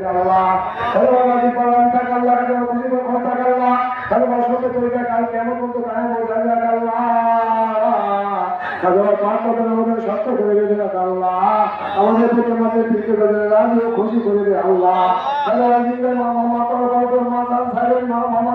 আমাদের করে আল্লাহ প্রতি আমাদের পিছনে করে রাজি খুশি করে দে আল্লাহ বাবাজি মা মামা পর পর মা জান সাইরেন মা মামা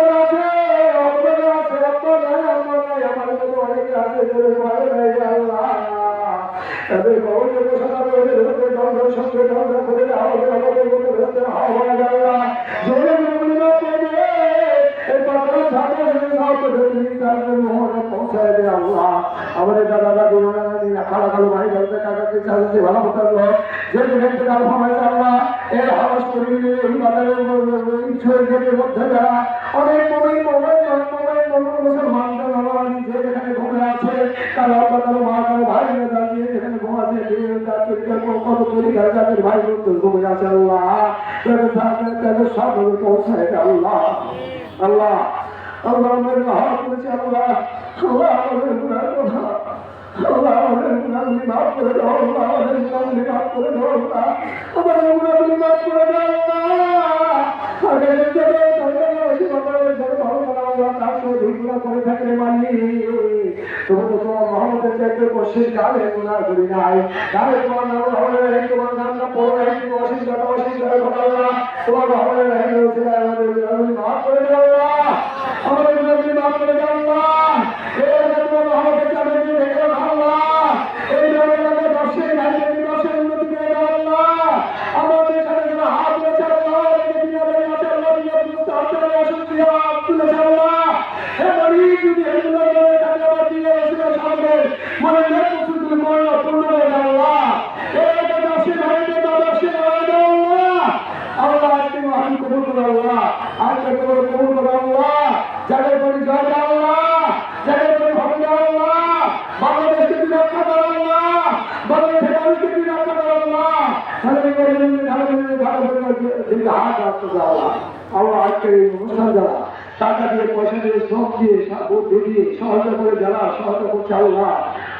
মতো অনেকে আছে যে আল্লাহ তাদের কবরে বসে থাকবে ওদের ধরতে দরজা সঙ্গে দরজা করে আমাদের আমাদের মধ্যে ধরতে হাওয়া জানলা জোরে বলি না এই পাথর ধাপে ধরে ধরে তাদের মোহরে পৌঁছায় দে আল্লাহ আমাদের দাদা দাদু খালা খালু ভাই বলতে কাকা কি ভালো কথা হলো যে যেখানে কাল ভাবাই আল্লাহ এর হাওয়াজ করি এই বাজারের ইচ্ছুর গেটের মধ্যে যারা অনেক মোবাইল মোবাইল মোবাইল মোবাইল মুসলমান ভগবান যে যেখানে ঘুরে আছে কারও আব্বা কারও মা কারও ভাই দাঁড়িয়ে যেখানে ঘুমাচ্ছে কত তরিকার যাদের ভাই বন্ধু ঘুরে আছে আল্লাহ তাদের তাদের সব পৌঁছায় আল্লাহ আল্লাহ আল্লাহ আমাদের হাত করেছে আল্লাহ করে করে করে করা তার করে মানি তোমার তো তোমার মোহাম্মদের চাইতে কোশ্চিন কালে গুণা করি নাই। কালে তোমার নাম হবে তোমার নামটা পড়ো একটু অসুবিধা অসুবিধা কথা আল্লাহ তোমার মোহাম্মদের রহিম রসিল আমাদের মাফ করে দাও আজকে কবুল কবুল করো আল্লাহ, যাদের বলি জয় দাও আল্লাহ, যাদের বলি হবে দাও আল্লাহ বাংলাদেশকে তুমি রক্ষা করো আল্লাহ বাংলাদেশের মানুষকে তুমি রক্ষা করো আল্লাহ ভালো করে ভালো করে ভালো করে সহায়তা করে যারা, সহায়তা করছে আল্লাহ